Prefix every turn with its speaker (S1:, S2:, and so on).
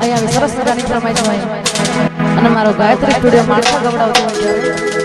S1: અહીંયા સરસ મજાની પ્રમાણે અને મારો ગાયત્રી સ્ટુડિયો માણસો ગવડાવતો